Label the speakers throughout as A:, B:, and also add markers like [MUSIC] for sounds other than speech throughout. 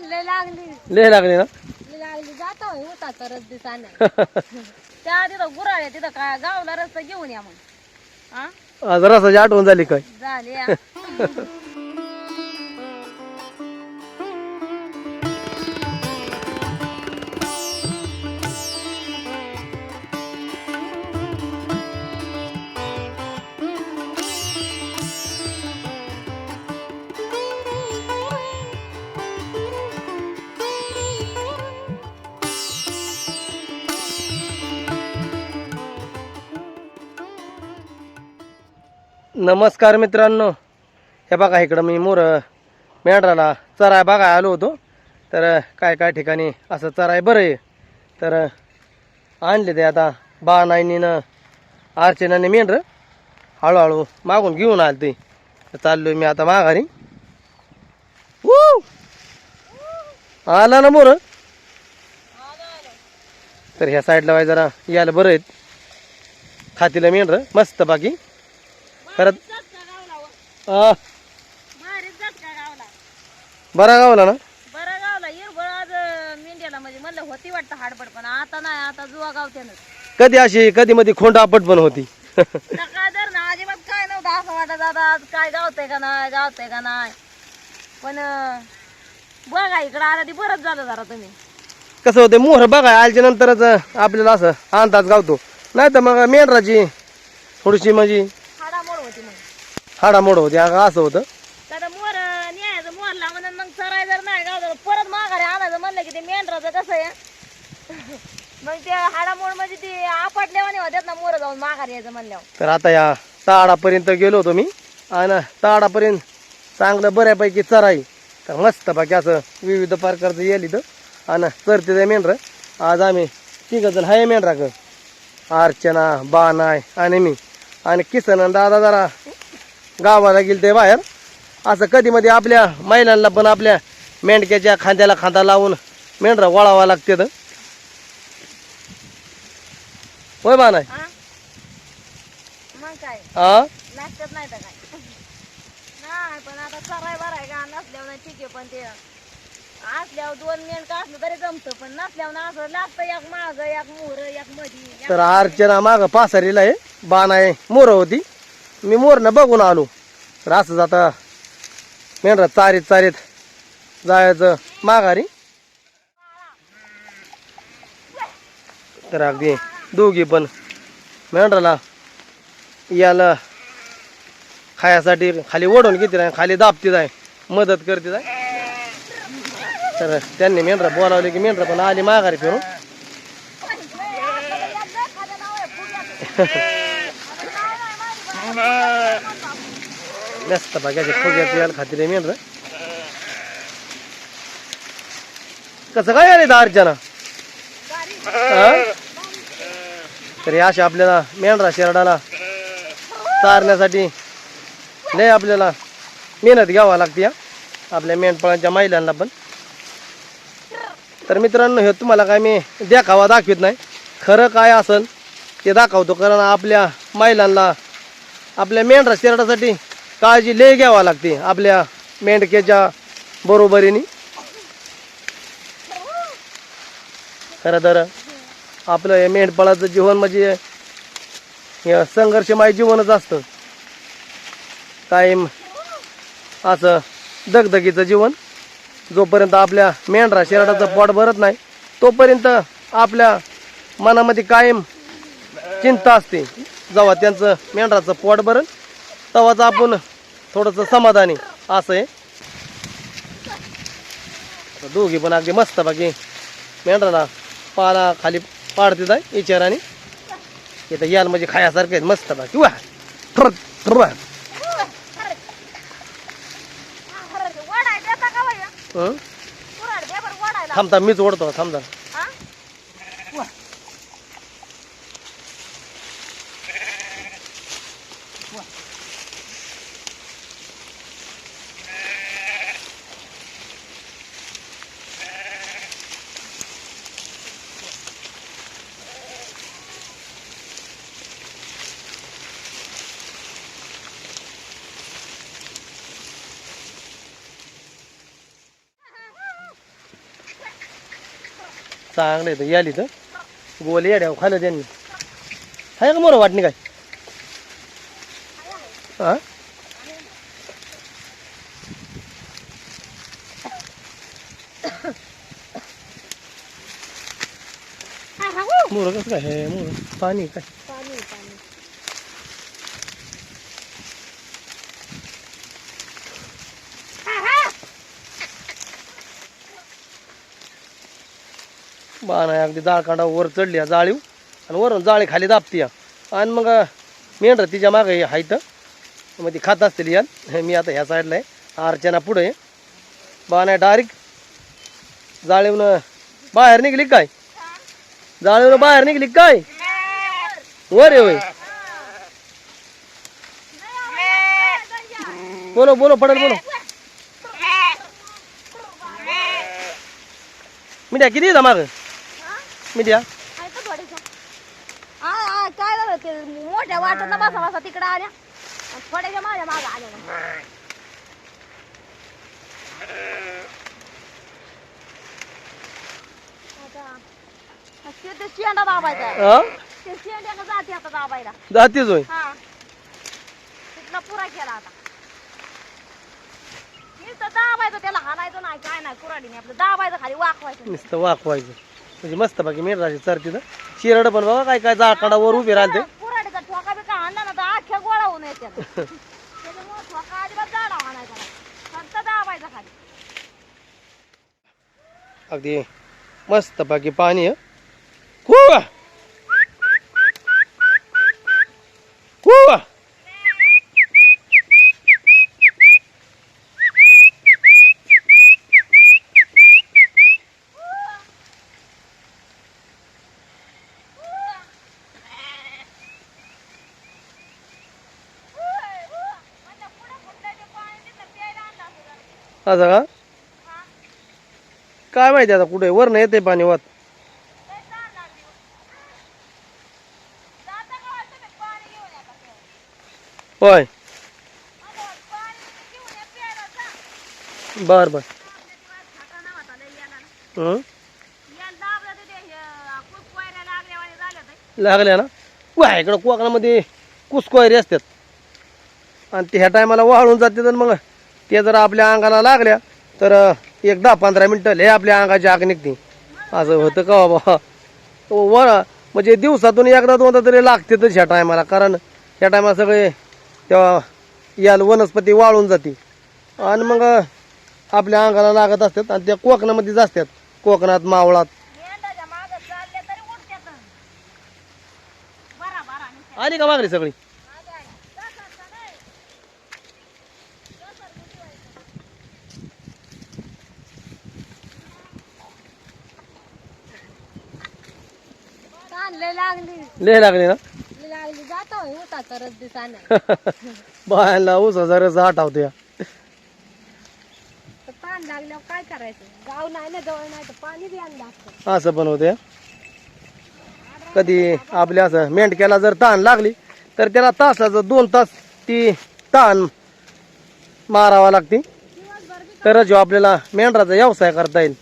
A: लय लागली.
B: लय लागली ना?
A: लय लागली. जातो होता तरच दिसाने त्या तिथं गुराळे तिथं काय गावला रस्ता घेऊन या मग. हा
B: आज रसाची आठवण झाली काय?
A: झाले [LAUGHS]
B: नमस्कार मित्रांनो. हे बघा इकडं मी मोर मेंढराला चराय बघाय आलो होतो. तर काय काय ठिकाणी असं चराय बरं आहे. तर आणले ते आता बा नाईनीनं अर्चनाने मेंढर हळूहळू मागून घेऊन आले ते चाललो मी आता माघारी. आला ना मोर? तर ह्या साईडला जरा यायला बरं आहेत. खातीला मेंढर मस्त बाकी
A: झटका गावला
B: बरा गावला ना?
A: बरं गावला. हिरबळ आज मेंढ्याला म्हणजे म्हणलं होती वाटतं हाडबड पण आता नाही आता जुवा गावत्यानच
B: कधी अशी कधी मध्ये खोंड आपट पण होती.
A: सकाळ तर ना अजिबात काय नव्हतं असं वाटत आता आज काय गावतंय का नाही गावतंय का नाही. पण अं, बघा इकडं आला ती बरंच झालं जरा तुम्ही.
B: कसं होतं मोहर बघा आल्याच्या नंतरच आपल्याला असं अंदाज गावतो. नाही तर मग मेंढराची थोडीशी म्हणजे
A: हाडामोड होती
B: अगं असं होतं.
A: तर मोर न्यायचं मोरला म्हणून मग सराय जर नाही गावलं परत माघारी आणायचं म्हणलं की ते मेंढराचं कसं आहे? मग ते हाडामोड म्हणजे ते आपटल्यावाने होत्यात ना मोर जाऊन माघारी यायचं म्हणल्यावर.
B: तर आता या ताडापर्यंत गेलो होतो मी आणि ताडापर्यंत चांगलं बऱ्यापैकी चराई. तर मस्त बाकी असं विविध प्रकारचं येईल इथं. आणि चरते मेंढर. आज आम्ही तिघं जण हाय मेंढरा ग अर्चना बानाय आणि मी. आणि किसन आणि दादा जरा गावाला गेले ते बाहेर. असं कधी मध्ये आपल्या महिलांना पण आपल्या मेंढक्याच्या खांद्याला खांदा लावून मेंढरा वळावा लागते तर. होय बानाय
A: मग काय?
B: हा
A: नाश्त्यात नाही तर काय? नाही पण आता सराय बराय का? नसल्यावर नाही ठीक आहे पण ते असल्यावर दोन मेंढ असलं तरी जमतं पण नसल्यावर ना असं लागतं एक माग एक मोर एक मधी एक-
B: तर अर्चना माग पासरीला आहे. बाण आहे मोर होती. मी मोरनं बघून आलो. तर असंच आता मेंढरा चारीत चारीत जायचं माघारी. तर अगदी दोघी पण मेंढराला याला खायासाठी खाली ओढून घेते आहे खाली दाबतीत आहे मदत करते आहे तर त्यांनी मेंढरा बोलावले की मेंढरा पण आली माघारी फिरून. [LAUGHS] [LAUGHS] मस्त बघायचे फुग्यात यायला खातिर आहे मेंढर. कसं काय आले दारच्याना तरी अशा आपल्याला मेंढरा शेरडाला चारण्यासाठी लय आपल्याला मेहनत घ्यावा लागते हा. आपल्या मेंढपाळांच्या महिलांना पण. तर मित्रांनो हे तुम्हाला काय मी देखावा दाखवित नाही. खरं काय असेल ते दाखवतो कारण आपल्या महिलांना आपल्या मेंढरा शेरडासाठी काळजी लय घ्यावा लागते आपल्या मेंढक्याच्या बरोबरीने. खरं तर आपलं हे मेंढपाळाचं जीवन म्हणजे हे संघर्षमय जीवनच असतं. कायम असं दगदगीचं जीवन. जोपर्यंत आपल्या मेंढरा शेरडाचं पोट भरत नाही तोपर्यंत आपल्या मनामध्ये कायम चिंता असते. जेव्हा त्यांचं मेंढराचं पोट भरण तेव्हाच आपण थोडंसं समाधानी. असं आहे. दोघी पण अगदी मस्त बाकी मेंढराला पाला खाली पाडते जाय विचाराने इथं याल म्हणजे खायासारखं आहेत मस्त बाकी वा ट्र ट्र
A: वडाय देता का बाई
B: हं?
A: कुऱ्हाड दे बरं वडायला.
B: थांब थांब मीच ओढतो. थांब. चांगलं आहे याली तर. गोल येड्या खाल्लं त्यांनी. आहे का मोरं वाटणी काय? हा? मोरं कसं काय? हे मोरं पाणी काय
A: पाणी पाणी
B: बाण अगदी जाळकांडा वर चढली जाळीव. आणि वरून जाळी खाली दाबती आणि मग मेंढर तिच्यामागे हायत. मग ती खात असतील यान. मी आता ह्या साईडला आहे. अर्चना पुढे आहे. बाण आहे डायरेक्ट जाळीवनं बाहेर निघली काय? जाळीवनं बाहेर निघली काय? वर आहे होय. बोलो बोलो पडेल बोलो. मीडिया किती येतं मागं?
A: आ, आ, काय झालं ते मोठ्या वाटत ना बसा बसा तिकडे आल्या थोड्याशा माझ्या मागं आल्या ते शेंडा दाबायचा.
B: हा
A: ते शेंड्यानं जाते आता दाबायला?
B: जातीच होय.
A: हा. तिथला पुरा केला आता. नुसतं दाबायचं त्याला हाणायचं नाही काय नाही कुराडीने आपलं दाबायचं खाली वाकवायचं.
B: नुसतं वाकवायचं. म्हणजे मस्त बाकी मेघराची चर तिथं शिरड पण बघा काय काय जाळकाडा वर उभी राहते. [LAUGHS]
A: कुराडीचा ठोका बिका हाणला ना तर अख्ख्या गोळा होऊन येते. [LAUGHS] त्याच्यामुळे ठोका अजिबात जाडा हाणायचा नाही. फक्त दाबायचा खाली.
B: अगदी मस्त बाकी पाणी आहे कुवा कुवा असं का? काय माहिती आता कुठे? वरनं येते पाणी वात होय. बर बर. लागल्या ना? वा इकडं कोकणामध्ये कुसकोयरी असतात. आणि ते ह्या टायमाला वाळून जाते तर मग ते जर आपल्या अंगाला लागल्या तर एक दहा पंधरा मिनटं लय आपल्या अंगाची आग निघते. असं होतं का बाबा? वर म्हणजे दिवसातून एकदा दोनदा तरी लागतेच ह्या टायमाला कारण ह्या टायमाला सगळे तेव्हा याल वनस्पती वाळून जाते. आणि मग आपल्या अंगाला लागत असतात आणि त्या कोकणामध्येच असतात कोकणात मावळात. आली का मागणी सगळी?
A: लागली.
B: लय लागली ना?
A: लागली. जातो होता तरच दिसाने [LAUGHS]
B: बायांना ऊस हजार आठवतो या
A: तर ताण लागल्यावर काय करायचं? गाव नाही ना जवळ नाही तर पाणी बी आणलं असतं.
B: असं पण होते. कधी आपल्या असं मेंढक्याला जर ताण लागली तर त्याला तासाचं दोन तास ती ताण मारावा लागते. तरच ह्यो आपल्याला मेंढराचा व्यवसाय करता येईल.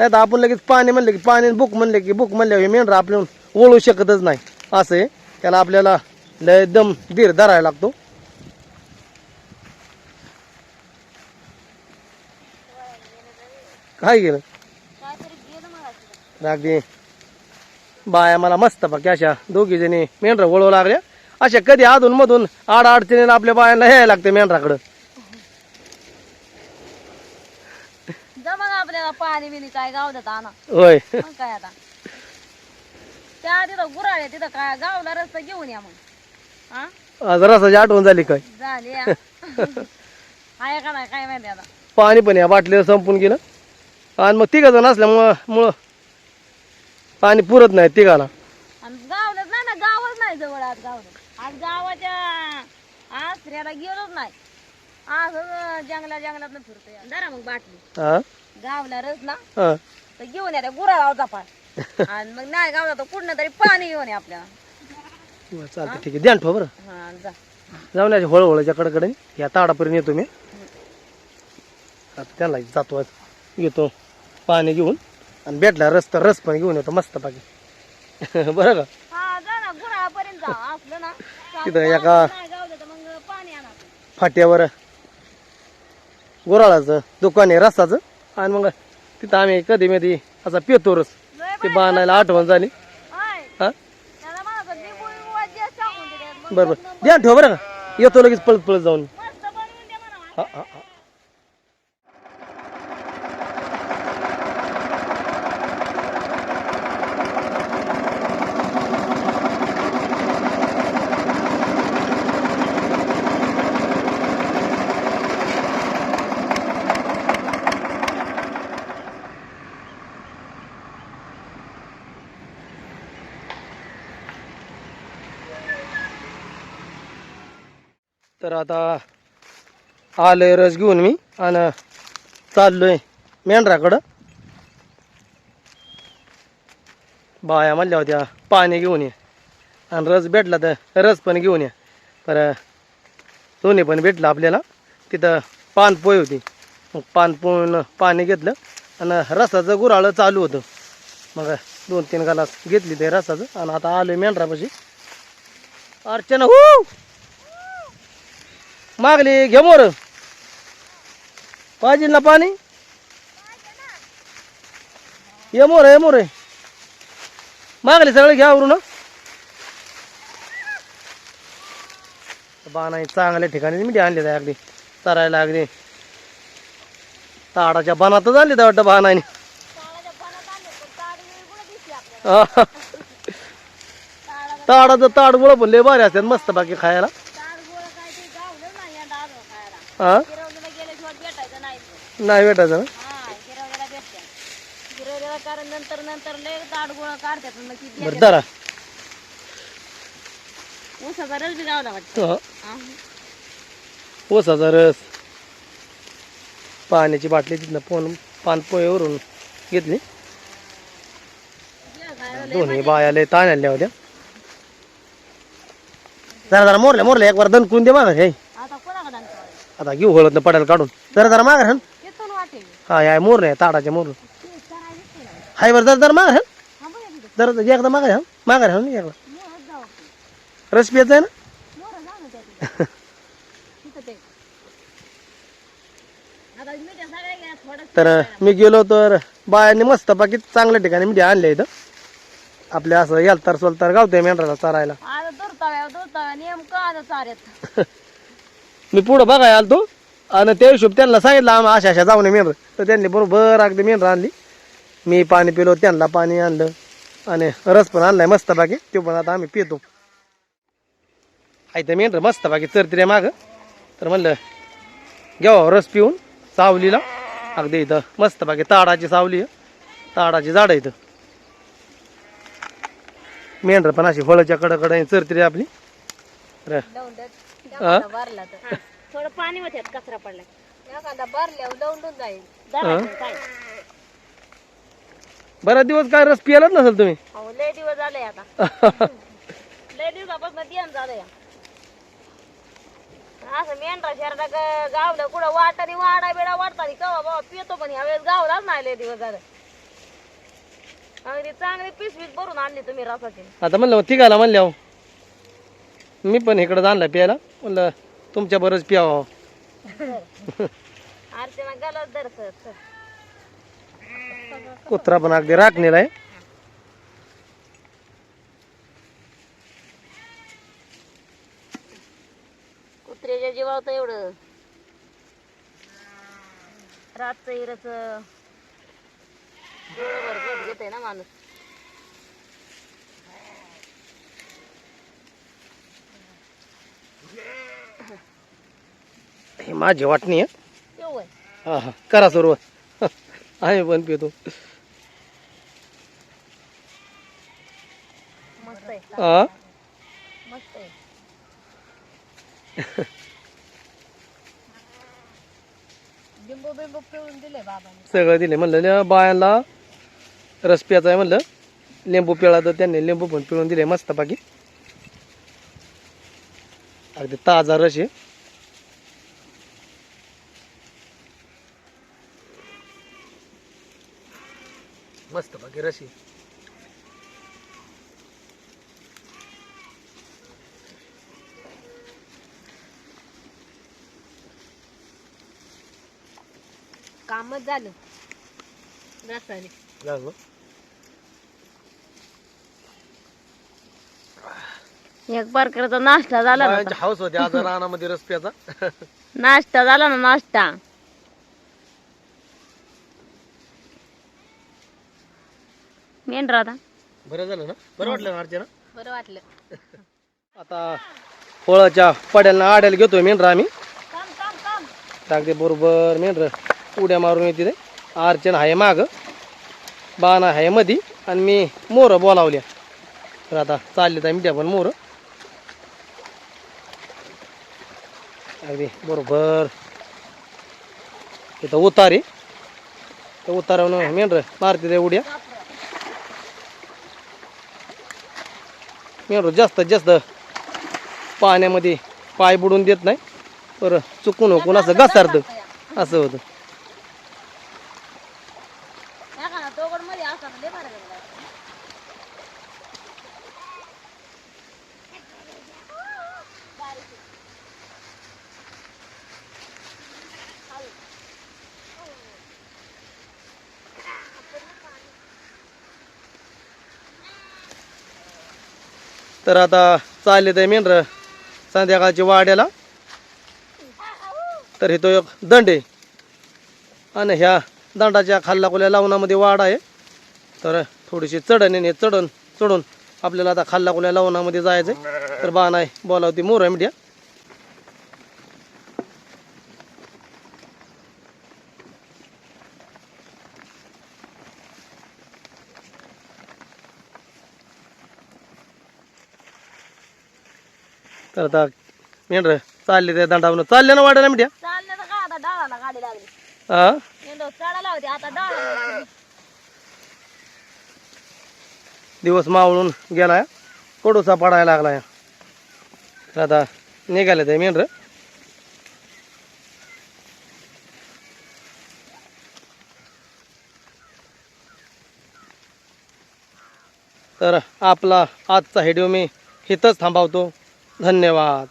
B: नाही तर आपण लगेच पाणी म्हणले की पाणी बुक म्हणले की बुक म्हणले मेंढरा आपल्याला ओळू शकतच नाही. असं आहे. त्याला आपल्याला लय दम धीर धरायला लागतो. काय गेलं अगदी बाया मला मस्त बाकी अशा दोघी जणी मेंढरा वळवू लागल्या. अशा कधी अधून मधून आड अडचणीने आपल्या बायांना यायला लागते मेंढराकडं
A: जा पाणी बिनी काय गाव देत आणा.
B: होय.
A: मग काय आता? त्या तिथं गुराळे तिथं काय गावला रस्ता घेऊन या मग. हा?
B: आज रसाची आठवण झाली काय?
A: झाली या. [LAUGHS] आहे का नाही काय माहिती आता.
B: पाणी पण या बाटलीवर संपून गेलं. आणि मग तिघ जण असल्यामुळं मुळं पाणी पुरत नाही तिघाला
A: आणि गावलंच नाही ना गावच नाही जवळ आज गावलं आज गावाच्या आसऱ्याला गेलोच नाही. असं जंगला जंगलात फिरतोय. जरा मग बाटली.
B: हा?
A: गावला रस ना
B: हा.
A: तर घेऊन या त्या गुराळावर जपाय आणि मग नाही गावला तर कुठनं तरी पाणी घेऊन या आपल्याला
B: बरं, चालतं ठीक आहे. ध्यान ठेवा बरं.
A: हा जा.
B: जाऊन याच्या हळूहळूच्या कडकडे. या ताडापर्यंत येतो मी. आता त्याला जातो आज. येतो. पाणी घेऊन. आणि भेटला रस तर रस पण घेऊन येतो मस्त बाकी [LAUGHS] बरं का?
A: हा जा ना गुरापर्यंत जा. असलं ना
B: तिथं एका
A: नाही गावलं तर मग पाणी आणा.
B: फाट्यावर. गुराळाचं दुकान आहे रसाचं. आणि मग तिथं आम्ही कधी मधी असा पितो रस
A: लय
B: ते बांधायला आठवण झाली. हा? बरं बरं. द्या ठेव बरं का. येतो लगेच पळत पळत जाऊन हा हा हा. तर आता आलोय रस घेऊन मी आणि चाललोय मेंढराकडं. बाया म्हणल्या होत्या पाणी घेऊन ये. आणि रस भेटला तर रस पण घेऊन ये. पर दोन्ही पण भेटलं आपल्याला. तिथं पानपोय होती. मग पानपोळून पाणी घेतलं आणि रसाचं गुराळं चालू होतं. मग दोन तीन गालास घेतली ते रसाचं. आणि आता आलोय मेंढरापाशी. अर्चना हो! मागली घे मोर. पाहिजे ना पाणी? ये मोर ये मोर. मागले सगळे घ्या आवरून बाणा चांगल्या ठिकाणी मी आणले त्या अगदी. चरायला अगदी. ताडाच्या बनातच आणले त्या वाटतं बाणाने [LAUGHS] ताडाचं ताड मुळं पण लय भारी असतात मस्त बाकी खायला
A: ताड गोळा काय ते गावलं नाही या डाळ खायला
B: हा?
A: गिरवलेला भेटायचं नाही
B: नाही भेटायचं ना?
A: हा गिरवलेला भेटते गिरवलेला कारण नंतर नंतर लय गोळा काढतात मग ती
B: बरं धरा.
A: ऊसाचा रस बी गावला वाटतं
B: हा.
A: हा.
B: ऊसाचा रस. पाण्याची बाटली तिथनं पोन पानपोळीवरून घेतली.
A: जे खायला लय
B: दोन्ही बाया लय ताण आणल्या होत्या जरा जरा मोरल्या मोरल्या एक बार दणकून दे मला हे.
A: आता
B: घेऊ हळद पडायला काढून. जरा जरा मागा हन हा या मोर नाही ताडाच्या मोर
A: ते करायला दिसते ना.
B: हाय बरं जरा जरा मागा हन
A: हा
B: जरा एकदा मागा हन मागा हन एकदा.
A: जाऊ
B: रस पियाचा आहे ना?
A: मोहर जाऊ ना त्या तिथं. [LAUGHS] तिथं ते. आता मिठ्या सगळ्या घ्या थोडं
B: तर मी गेलो तर बायांनी मस्त बाकी चांगल्या ठिकाणी मी आणले इथं. आपल्या असं यालतार सोलतार गावते मेंढराला चारायला.
A: आता दुरताव्या दुरताव्या नेमकं आता [LAUGHS]
B: मी पुढं बघाय आलतो. आणि त्या हिशोब त्यांना सांगितलं आम्ही अशा अशा जाऊन मेंढर. तर त्यांनी बरोबर अगदी मेंढर आणली. मी पाणी पिलो त्यांना पाणी आणलं. आणि रस पण आणलाय मस्त बाकी तो पण आता आम्ही पितो. आहे तर मेंढर मस्त बाकी चरतिरे माग. तर म्हणलं घ्यावं हो रस पिऊन सावलीला. अगदी इथं मस्त बाकी ताडाची सावली आहे. ताडाची झाडं इथं. मेंढर पण अशी फळच्या कडकडे चरतिरे आपली. र.
A: एखादा भरला तर. थोडं पाणी होत्यात कचरा पडला एखादा भरल्यावर लावून जाईल. धरायचं काय?
B: बऱ्याच दिवस काय रस पियालाच नसेल तुम्ही?
A: अहो लय दिवस झाले आता. [LAUGHS] लय दिवसापासून ध्यान झालंय असं मेंढरा शहराला ग- गावलं कुठं वाटाने वाडा बिडा वाटतानी कवा बाबा पितो पण ह्या वेळेस गावलाच नाही लय दिवस झालं. अगदी चांगली पिशवीत भरून आणली तुम्ही रसाची.
B: आता म्हणलं मग तिघाला म्हणल्या मी पण इकडं आणलं प्यायला. म्हणलं तुमच्या बरंच प्यावं.
A: अर्चना गलत
B: कुत्रा पण अगदी राखणीला आहे.
A: कुत्र्याच्या जीवावर तर एवढं. रातचं इरच डोळ्यावर घेत ना माणूस.
B: हे माझी वाटणी आहे. हा हा. करा सुरुवात. आम्ही पण पितो.
A: आहे.
B: हा
A: आहे.
B: सगळं दिले म्हणलं. न बायांना रस प्यायचा आहे म्हणलं. लिंबू पिळा तर त्यांनी लिंबू पण पिळून दिले मस्त बाकी अगदी ताजा रस आहे. मस्त बाकी रशी
A: कामच झालं. रसाने.
B: झालं.
A: एक प्रकारचा नाश्ता झाला ना
B: हाऊस होते आज रानामध्ये रस प्याचा
A: नाश्ता झाला ना नाश्ता. मेंढरा आता
B: बरं झालं ना? बरं वाटलं ना अर्चना?
A: बरं वाटलं.
B: आता फळाच्या पड्याला आड्याला घेतोय मेंढरा आम्ही.
A: काम काम काम.
B: टाकते बरोबर मेंढर. उड्या मारून येते ते. अर्चना आहे माग. बाणा आहे मधी. आणि मी मोरं बोलावल्या. तर आता चालले तर मिठ्या पण मोरं. अगदी बरोबर. इथं उतारी. तर उतारावून मेंढर मारते ते उड्या. मेंढर जास्त जास्त पाण्यामध्ये पाय बुडून देत नाही. बरं चुकून होकून असं घसारतं. असं होतं
A: तोगडमध्ये असताना लय बरं झालं.
B: तर आता चालले ते मेंढर संध्याकाळची वाड्याला. तर हे तो एक दंड आहे आणि ह्या दंडाच्या खाल्ला खुल्या लावणामध्ये वाढ आहे. तर थोडीशी चढण आहे आणि हे चढण चढून आपल्याला आता खाल्ला खुल्या लावणामध्ये जायचं आहे तर बा आहे बोलावती मोर आहे मीडिया. तर आता मेंढर चालले त्या दंडावरून. चालले ना वाड्याला मीडिया
A: चाललं तर काय आता डाळाला गाडी लागली?
B: हा
A: मेंढर चढायला होती आता डाळाला
B: दिवस मावळून गेलाय कडूसा पडायला लागलाय तर आता निघाले ते मेंढर. तर आपला आजचा व्हिडिओ मी इथंच थांबवतो. धन्यवाद.